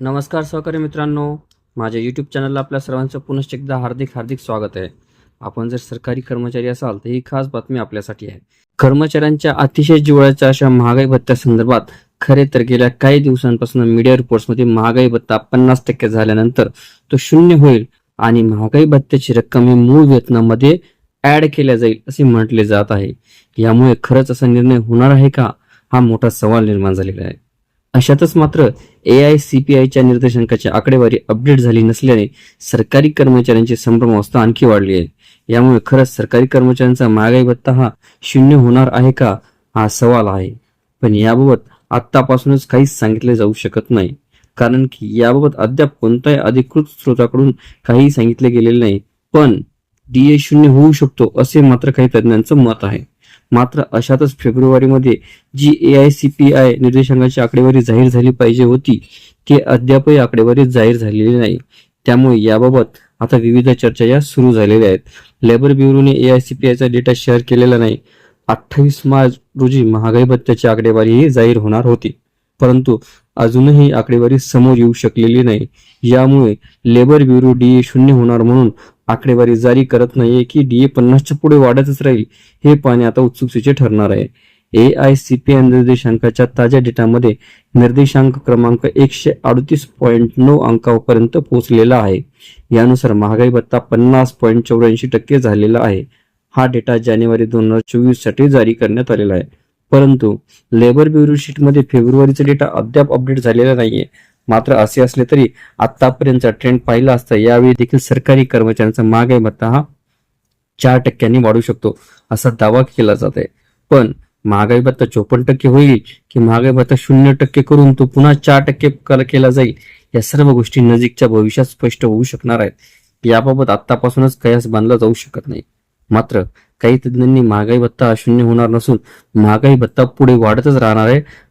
नमस्कार सहकारी मित्रांनो. माझ्या यूट्यूब चॅनलला आपल्या सर्वांचं पुनश्च एकदा हार्दिक हार्दिक स्वागत आहे. आपण जर सरकारी कर्मचारी असाल तर ही खास बातमी आपल्यासाठी आहे. कर्मचाऱ्यांच्या अतिशय जिव्हाळ्याच्या अशा महागाई भत्त्यासंदर्भात खरे तर गेल्या काही दिवसांपासून मीडिया रिपोर्ट्समध्ये महागाई भत्ता पन्नास टक्के झाल्यानंतर तो शून्य होईल आणि महागाई भत्त्याची रक्कम ही मूळ वेतनामध्ये ऍड केल्या जाईल असे म्हटले जात आहे. यामुळे खरंच असा निर्णय होणार आहे का? हा मोठा सवाल निर्माण झालेला आहे. अशातच मात्र ए आय सी पी आयच्या निर्देशांकाची आकडेवारी अपडेट झाली नसल्याने सरकारी कर्मचाऱ्यांची संभ्रमावस्था आणखी वाढली आहे. यामुळे खरंच सरकारी कर्मचाऱ्यांचा महागाई भत्ता हा शून्य होणार आहे का हा सवाल आहे. पण याबाबत आत्तापासूनच काहीच सांगितले जाऊ शकत नाही. कारण की याबाबत अद्याप कोणत्याही अधिकृत स्रोताकडून काही सांगितले गेलेले नाही. पण डीए शून्य होऊ शकतो असे मात्र काही तज्ज्ञांचं मत आहे. मात्र अशातच फेब्रुवारीमध्ये जी A I C P I निर्देशांकाची आकडेवारी जाहीर झाली पाहिजे होती ती अद्यापही आकडेवारी जाहीर झालेली नाही. त्यामुळे याबाबत आता विविध चर्चा या सुरू झालेल्या आहेत. लेबर ब्युरोने ए आय सी पी आयचा डेटा शेअर केलेला नाही. अठ्ठावीस मार्च रोजी महागाई भत्त्याची आकडेवारीही जाहीर होणार होती. परंतु अजूनही आकडेवारी समोर येऊ शकलेली नाही. यामुळे लेबर ब्युरो डीए शून्य होणार म्हणून आकडेवारी जारी करत नाहीये की डीए पन्नासच्या पुढे वाढतच राहील हे पाहणे आता उत्सुकतेचे ठरणार आहे. A I C P I निर्देशांकाच्या ताज्या डेटामध्ये निर्देशांक क्रमांक एकशे अडतीस पॉईंट नऊ अंकापर्यंत पोहोचलेला आहे. यानुसार महागाई भत्ता पन्नास पॉईंट चौऱ्याऐंशी टक्के झालेला आहे. हा डेटा जानेवारी दोन हजार चोवीससाठी जारी करण्यात आलेला आहे. परंतु लेबर ब्युरो शीटमध्ये फेब्रुवारीचा डेटा अद्याप अपडेट झालेला नाहीये. मात्र असे असले तरी आतापर्यंतचा ट्रेंड पाहिला असता यावेळी देखील सरकारी कर्मचाऱ्यांचा महागाई भत्ता हा चार टक्क्यांनी वाढू शकतो असा दावा केला जात आहे. पण महागाई भत्ता चोपन्न टक्के होईल की महागाई भत्ता शून्य टक्के करून तो पुन्हा चार टक्के कल- केला जाईल या सर्व गोष्टी नजीकच्या भविष्यात स्पष्ट होऊ शकणार आहेत. याबाबत आतापासूनच कयास बांधला जाऊ शकत नाही. मात्र काही तज्ञांनी महागाई भत्ता शून्य होणार नसून महागाई भत्ता पुढे वाढतच राहणार आहे.